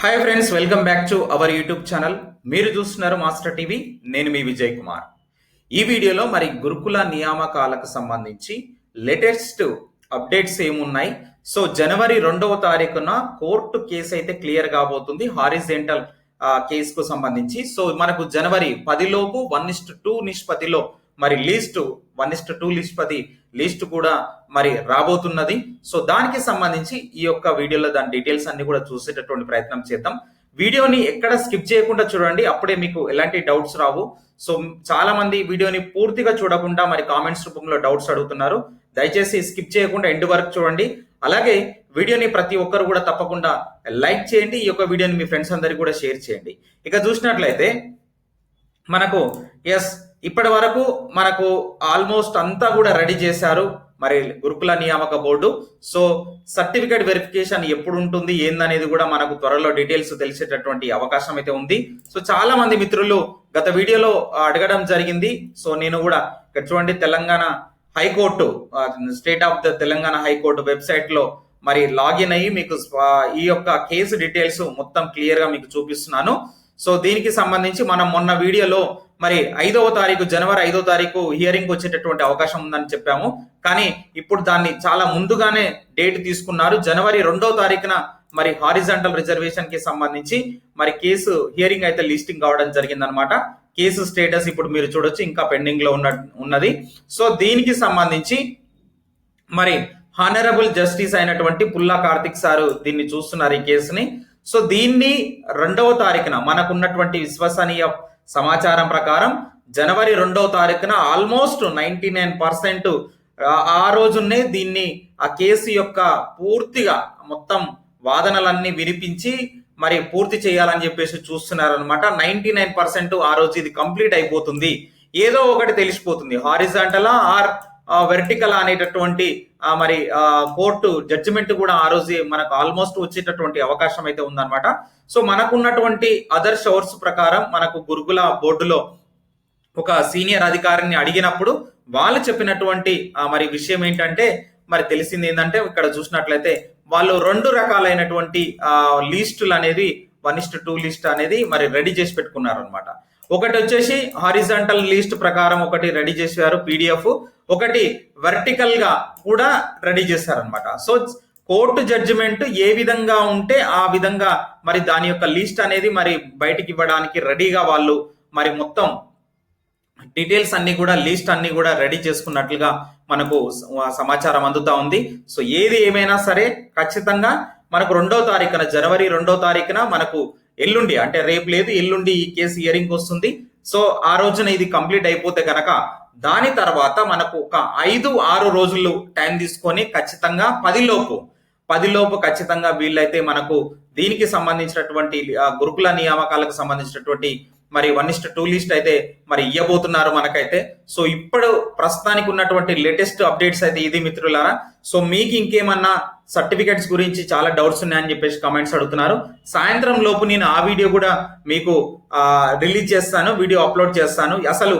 Hi friends welcome back to our YouTube channel మీరు చూస్తున్నారు master TV నేను మీ విజయ్ కుమార్. ఈ వీడియోలో మరి గురుకుల నియామకాలకు సంబంధించి లేటెస్ట్ అప్డేట్స్ ఏమున్నాయి? సో జనవరి రెండవ తారీఖున కోర్టు కేసు అయితే క్లియర్ కాబోతుంది. హారిజెంటల్ కేసుకు సంబంధించి. సో మనకు జనవరి పదిలోపు వన్ ఇస్ట్ టూ నిష్పత్తిలో మరి least one is to two నిష్పత్తి లిస్ట్ కూడా మరి రాబోతున్నది. సో దానికి సంబంధించి ఈ యొక్క వీడియోలో దాని డీటెయిల్స్ అన్ని కూడా చూసేటటువంటి ప్రయత్నం చేద్దాం. వీడియోని ఎక్కడ స్కిప్ చేయకుండా చూడండి అప్పుడే మీకు ఎలాంటి డౌట్స్ రావు. సో చాలా మంది వీడియోని పూర్తిగా చూడకుండా మరి కామెంట్స్ రూపంలో డౌట్స్ అడుగుతున్నారు. దయచేసి స్కిప్ చేయకుండా ఎండ్ వరకు చూడండి. అలాగే వీడియోని ప్రతి ఒక్కరు కూడా తప్పకుండా లైక్ చేయండి ఈ యొక్క వీడియోని మీ ఫ్రెండ్స్ అందరికి కూడా షేర్ చేయండి. ఇక చూసినట్లయితే మనకు ఎస్ ఇప్పటి వరకు మనకు ఆల్మోస్ట్ అంతా కూడా రెడీ చేశారు మరి గురుకుల నియామక బోర్డు. సో సర్టిఫికేట్ వెరిఫికేషన్ ఎప్పుడు ఉంటుంది ఏందనేది కూడా మనకు త్వరలో డీటెయిల్స్ తెలిసేటటువంటి అవకాశం అయితే ఉంది. సో చాలా మంది మిత్రులు గత వీడియోలో అడగడం జరిగింది. సో నేను కూడా ఇక్కడ చూడండి Telangana high court state of the Telangana high court వెబ్సైట్లో మరి లాగిన్ అయ్యి మీకు ఈ యొక్క కేసు డీటెయిల్స్ మొత్తం క్లియర్గా మీకు చూపిస్తున్నాను. సో దీనికి సంబంధించి మనం మొన్న వీడియోలో మరి ఐదవ తారీఖు జనవరి ఐదో తారీఖు హియరింగ్ వచ్చేటటువంటి అవకాశం ఉందని చెప్పాము. కానీ ఇప్పుడు దాన్ని చాలా ముందుగానే డేట్ తీసుకున్నారు. జనవరి రెండవ తారీఖున మరి హారిజంటల్ రిజర్వేషన్కి సంబంధించి మరి కేసు హియరింగ్ అయితే లిస్టింగ్ కావడం జరిగిందనమాట కేసు స్టేటస్ ఇప్పుడు మీరు చూడొచ్చు ఇంకా పెండింగ్లో ఉన్న ఉన్నది. సో దీనికి సంబంధించి మరి హానరబుల్ జస్టిస్ అయినటువంటి పుల్లా కార్తిక్ సారు దీన్ని చూస్తున్నారు ఈ కేసుని. సో దీన్ని రెండవ తారీఖున మనకున్నటువంటి విశ్వసనీయ సమాచారం ప్రకారం జనవరి రెండవ తారీఖున ఆల్మోస్ట్ నైంటీ నైన్ పర్సెంట్ ఆ రోజునే దీన్ని ఆ కేసు యొక్క పూర్తిగా మొత్తం వాదనలన్నీ వినిపించి మరి పూర్తి చేయాలని చెప్పేసి చూస్తున్నారనమాట నైంటీ నైన్టీ నైన్ పర్సెంట్ ఆ రోజు ఇది కంప్లీట్ అయిపోతుంది. ఏదో ఒకటి తెలిసిపోతుంది. హారిజాంటలా ఆర్ వెర్టికల్ అనేటటువంటి మరి కోర్టు జడ్జిమెంట్ కూడా ఆ రోజు మనకు ఆల్మోస్ట్ వచ్చేటటువంటి అవకాశం అయితే ఉందన్నమాట. సో మనకున్నటువంటి అదర్ షోర్స్ ప్రకారం మనకు గురుకుల బోర్డులో ఒక సీనియర్ అధికారిని అడిగినప్పుడు వాళ్ళు చెప్పినటువంటి మరి విషయం ఏంటంటే మరి తెలిసింది ఏంటంటే ఇక్కడ చూసినట్లయితే వాళ్ళు రెండు రకాలైనటువంటి లిస్టులు అనేది వన్ ఇస్ట్ టూ లిస్ట్ అనేది మరి రెడీ చేసి పెట్టుకున్నారు అనమాట ఒకటి వచ్చేసి హారిజాంటల్ లిస్ట్ ప్రకారం ఒకటి రెడీ చేశారు పీడిఎఫ్ ఒకటి వర్టికల్గా కూడా రెడీ చేశారనమాట సో కోర్టు జడ్జిమెంట్ ఏ విధంగా ఉంటే ఆ విధంగా మరి దాని యొక్క లిస్ట్ అనేది మరి బయటికి ఇవ్వడానికి రెడీగా వాళ్ళు మరి మొత్తం డీటెయిల్స్ అన్ని కూడా లిస్ట్ అన్ని కూడా రెడీ చేసుకున్నట్లుగా మనకు సమాచారం అందుతా ఉంది. సో ఏది ఏమైనా సరే ఖచ్చితంగా మనకు రెండో తారీఖున జనవరి రెండో తారీఖున మనకు ఎల్లుండి అంటే రేపు లేదు ఎల్లుండి ఈ కేసు హియరింగ్ వస్తుంది. సో ఆ రోజున ఇది కంప్లీట్ అయిపోతే కనుక దాని తర్వాత మనకు ఒక ఐదు ఆరు రోజులు టైం తీసుకొని ఖచ్చితంగా పదిలోపు పదిలోపు ఖచ్చితంగా వీళ్ళైతే మనకు దీనికి సంబంధించినటువంటి గురుకుల నియామకాలకు సంబంధించినటువంటి మరి వన్ ఇస్ట్ టూ లిస్ట్ అయితే మరి ఇవ్వబోతున్నారు మనకైతే. సో ఇప్పుడు ప్రస్తుతానికి ఉన్నటువంటి లేటెస్ట్ అప్డేట్స్ అయితే ఇది మిత్రులారా. సో మీకు ఇంకేమన్నా సర్టిఫికెట్స్ గురించి చాలా డౌట్స్ ఉన్నాయని చెప్పేసి కమెంట్స్ అడుగుతున్నారు. సాయంత్రం లోపు నేను ఆ వీడియో కూడా మీకు రిలీజ్ చేస్తాను వీడియో అప్లోడ్ చేస్తాను. అసలు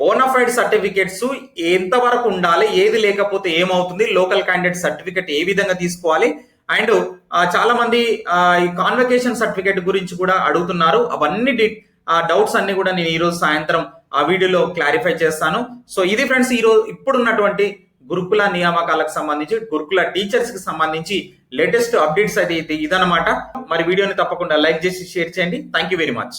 బోనఫైడ్ సర్టిఫికెట్స్ ఎంతవరకు ఉండాలి ఏది లేకపోతే ఏమవుతుంది లోకల్ క్యాండిడేట్ సర్టిఫికెట్ ఏ విధంగా తీసుకోవాలి? అండ్ చాలా మంది ఈ కాన్వకేషన్ సర్టిఫికేట్ గురించి కూడా అడుగుతున్నారు. అవన్నీ ఆ డౌట్స్ అన్ని కూడా నేను ఈరోజు సాయంత్రం ఆ వీడియోలో క్లారిఫై చేస్తాను. సో ఇది ఫ్రెండ్స్ ఈరోజు ఇప్పుడున్నటువంటి గురుకుల నియామకాలకు సంబంధించి గురుకుల టీచర్స్కి సంబంధించి లేటెస్ట్ అప్డేట్స్ అయితే ఇదనమాట మరి వీడియోని తప్పకుండా లైక్ చేసి షేర్ చేయండి. Thank you very much